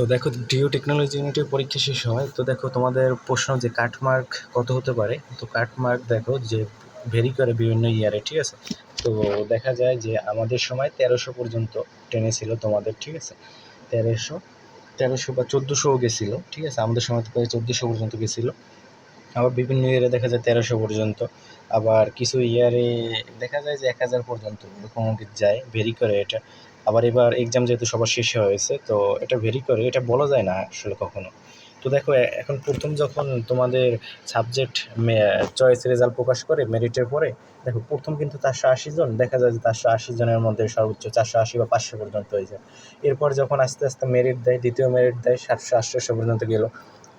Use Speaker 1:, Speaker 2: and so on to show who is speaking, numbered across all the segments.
Speaker 1: তো দেখো deo technology ইউনিটের পরীক্ষা শেষ হয়। তো দেখো, তোমাদের প্রশ্ন যে কাট মার্ক কত হতে পারে? তো কাট মার্ক দেখো যে ভেরি করে বিভিন্ন ইয়ারে ঠিক আছে? তো দেখা যায় যে আমাদের সময় তেরোশো পর্যন্ত টেনেছিল তোমাদের, ঠিক আছে? তেরোশো তেরোশো বা চোদ্দোশোও গেছিল, ঠিক আছে? আমাদের সময় তো প্রায় চোদ্দোশো পর্যন্ত গেছিল। আবার বিভিন্ন ইয়ারে দেখা যায় তেরোশো পর্যন্ত। আবার কিছু ইয়ারে দেখা যায় যে এক হাজার পর্যন্ত, এরকম যায় ভেরি করে এটা। আবার এবার এক্সাম যেহেতু সবার শেষে হয়েছে, তো এটা ভেরি করে, এটা বলা যায় না আসলে কখনো। তো দেখো এখন প্রথম যখন তোমাদের সাবজেক্ট চয়েস রেজাল্ট প্রকাশ করে মেরিটের পরে, দেখো, প্রথম কিন্তু চারশো আশি জন, দেখা যায় যে চারশো আশি জনের মধ্যে সর্বোচ্চ চারশো আশি বা পাঁচশো পর্যন্ত হয়ে যায় এরপর যখন আস্তে আস্তে মেরিট দেয়, দ্বিতীয় মেরিট দেয়, সাতশো আটশোশো পর্যন্ত গেলো।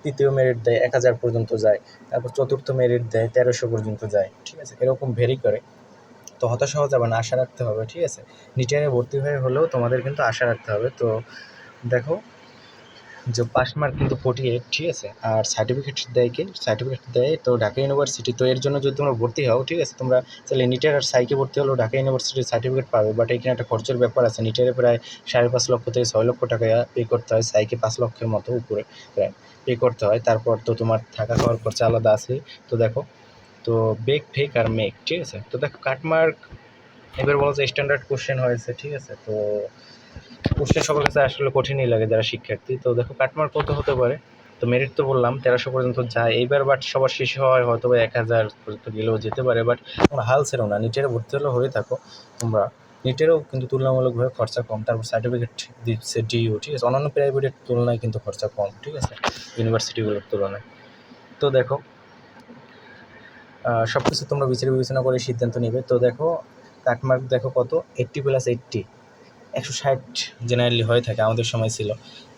Speaker 1: তৃতীয় মেরিট দেয়, এক হাজার পর্যন্ত যায়। তারপর চতুর্থ মেরিট দেয়, তেরোশো পর্যন্ত যায়। ঠিক আছে? এরকম ভেরি করে। তো হতাশা হওয়া যাবে না, আশা রাখতে হবে, ঠিক আছে? নিটারে ভর্তি হয়ে হলেও তোমাদের কিন্তু আশা রাখতে হবে। তো দেখো, যে পাস মার্ক কিন্তু ফোর্টি এইট ঠিক আছে? আর সার্টিফিকেট দেয় কি? সার্টিফিকেট দেয় তো ঢাকা ইউনিভার্সিটি তো এর জন্য যদি তোমরা ভর্তি হও, ঠিক আছে? তোমরা তাহলে নিটের আর সাইকে ভর্তি হলেও ঢাকা ইউনিভার্সিটির সার্টিফিকেট পাবে। বাট এখানে একটা খরচের ব্যাপার আছে। নিটেরে প্রায় সাড়ে পাঁচ লক্ষ থেকে ছয় লক্ষ টাকা পে করতে হয় সাইকে পাঁচ লক্ষের মতো উপরে প্রায় পে করতে হয়। তারপর তো তোমার থাকা খাওয়ার খরচা আলাদা আছে। তো দেখো তো বেক ফেক আর মেক ঠিক আছে? তো দেখো কাটমার্ক এবার বলা যায় স্ট্যান্ডার্ড কোশ্চেন হয়েছে, ঠিক আছে? তো কোশ্চেন সবার কাছে আসলে কঠিনই লাগে যারা শিক্ষার্থী। তো দেখো কাটমার্ক কত হতে পারে? তো মেরিট তো বললাম, তেরোশো পর্যন্ত যায়। এইবার বাট সবার শেষে হয় হয়তো বা এক হাজার পর্যন্ত গেলেও যেতে পারে বাট তোমরা হাল ছেড়ো না। নিটেরও ভর্তি হলেও হয়ে থাকো। তোমরা নিটেরও কিন্তু তুলনামূলকভাবে খরচা কম। তারপর সার্টিফিকেট দিচ্ছে ডিইউ ঠিক আছে? অন্যান্য প্রাইভেটের তুলনায় কিন্তু খরচা কম, ঠিক আছে? ইউনিভার্সিটিগুলোর তুলনায়। তো দেখো সব কিছু তোমরা বিচার বিবেচনা করে সিদ্ধান্ত নেবে। তো দেখো কাটমার্ক দেখো কত? এইট্টি প্লাস এইট্টি একশো ষাট জেনারেলি হয়ে থাকে, আমাদের সময় ছিল।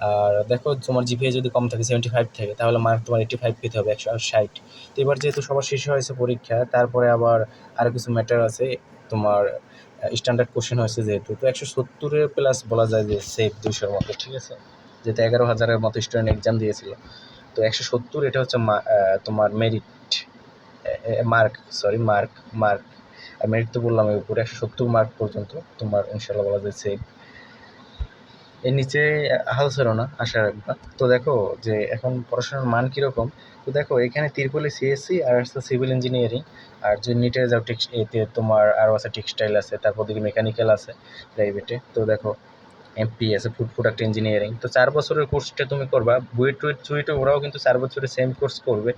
Speaker 1: আর দেখো, তোমার জিপিএ যদি কম থাকে সেভেন্টি ফাইভ থাকে, তাহলে মার্ক তোমার এইট্টি ফাইভ পেতে হবে, একশো ষাট। তো এবার যেহেতু সবার শেষে হয়েছে পরীক্ষা, তারপরে আবার আরও কিছু ম্যাটার আছে। তোমার স্ট্যান্ডার্ড কোশ্চেন হয়েছে যেহেতু। তো একশো সত্তরের প্লাস বলা যায় যে সেফ দুইশোর মতো, ঠিক আছে? যেহেতু এগারো হাজারের মতো স্টুডেন্ট এক্সাম দিয়েছিল। তো একশো সত্তর, এটা হচ্ছে তোমার merit mark sorry mark mark merit তো বললাম এর উপরে একশো সত্তর মার্ক পর্যন্ত তোমার ইনশাল্লাহ বলা যায় সেফ এর নিচে হাল ছিল না, আশা রাখবা তো দেখো যে এখন পড়াশোনার মান কীরকম? তো দেখো, এখানে তিরপলে সিএসসি আর আছে সিভিল ইঞ্জিনিয়ারিং আর যে নিটে যাও টেক্স তোমার আরও আছে টেক্সটাইল আছে, তারপর দিকে মেকানিক্যাল আছে প্রাইভেটে তো দেখো এমপি ফুড প্রোডাক্ট ইঞ্জিনিয়ারিং তো চার বছরের কোর্সটা তুমি করবা। বুয়েট টুয়েট চুয়েটে ওরাও কিন্তু চার বছরের সেম কোর্স করবে।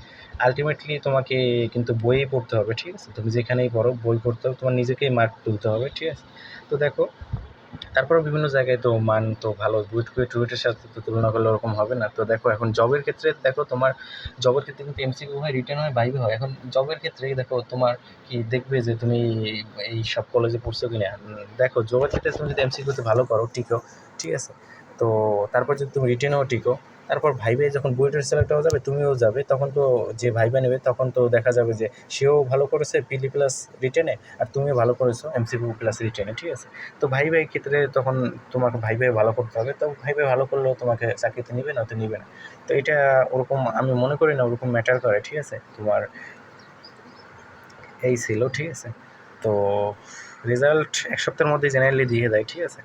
Speaker 1: আলটিমেটলি তোমাকে কিন্তু বইই পড়তে হবে, ঠিক আছে? তুমি যেখানেই পড়ো, বই পড়তে হবে তোমার নিজেকেই মার্ক তুলতে হবে, ঠিক আছে? তো দেখো তারপরে বিভিন্ন জায়গায় তো মান তো ভালো টুয়েটের সাথে তো তুলনা করলে ওরকম হবে না। তো দেখো, এখন জবের ক্ষেত্রে দেখো তোমার জবের ক্ষেত্রে কিন্তু এমসিকিউ হয় রিটার্ন হয় বাইবে হয়। এখন জবের ক্ষেত্রে দেখো তোমার কি দেখবে যে তুমি এই সব কলেজে পড়ছো কিনা? দেখো জবের ক্ষেত্রে তুমি যদি এমসিকিউতে ভালো করো, টিকো, ঠিক আছে? তো তারপর যদি তুমি রিটেনেও টিকো তারপর ভাইবে যখন বুয়েটের সিলেক্ট হওয়া যাবে, তুমিও যাবে, তখন তো যে ভাইবা নেবে, তখন তো দেখা যাবে যে সেও ভালো করেছে পিলি প্লাস রিটেনে আর তুমিও ভালো করেছ এমসিকিউ প্লাস রিটেনে ঠিক আছে? তো ভাই ভাই ক্ষেত্রে তখন তোমাকে ভাই ভাই ভালো করতে হবে, তো ভাই ভাই ভালো করলেও তোমাকে চাকরিতে নিবে না তো নিবে না। তো এটা ওরকম আমি মনে করি না, ওরকম ম্যাটার করে, ঠিক আছে? তোমার এই ছিল, ঠিক আছে? তো রেজাল্ট এক সপ্তাহের মধ্যে জেনারেলি দিয়ে দেয়, ঠিক আছে?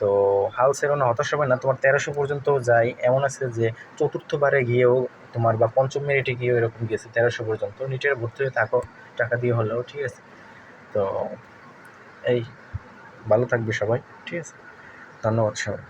Speaker 1: তো হাল ছেড়ো হতাশ হবে না। তোমার তেরোশো পর্যন্ত যায় এমন আছে যে চতুর্থবারে গিয়েও তোমার বা পঞ্চম মিনিটে গিয়েও এরকম গিয়েছে তেরোশো পর্যন্ত। নিটের ভর্তি হয়ে থাকো, টাকা দিয়ে হলেও, ঠিক আছে? তো এই, ভালো থাকবে সবাই, ঠিক আছে? ধন্যবাদ সবাই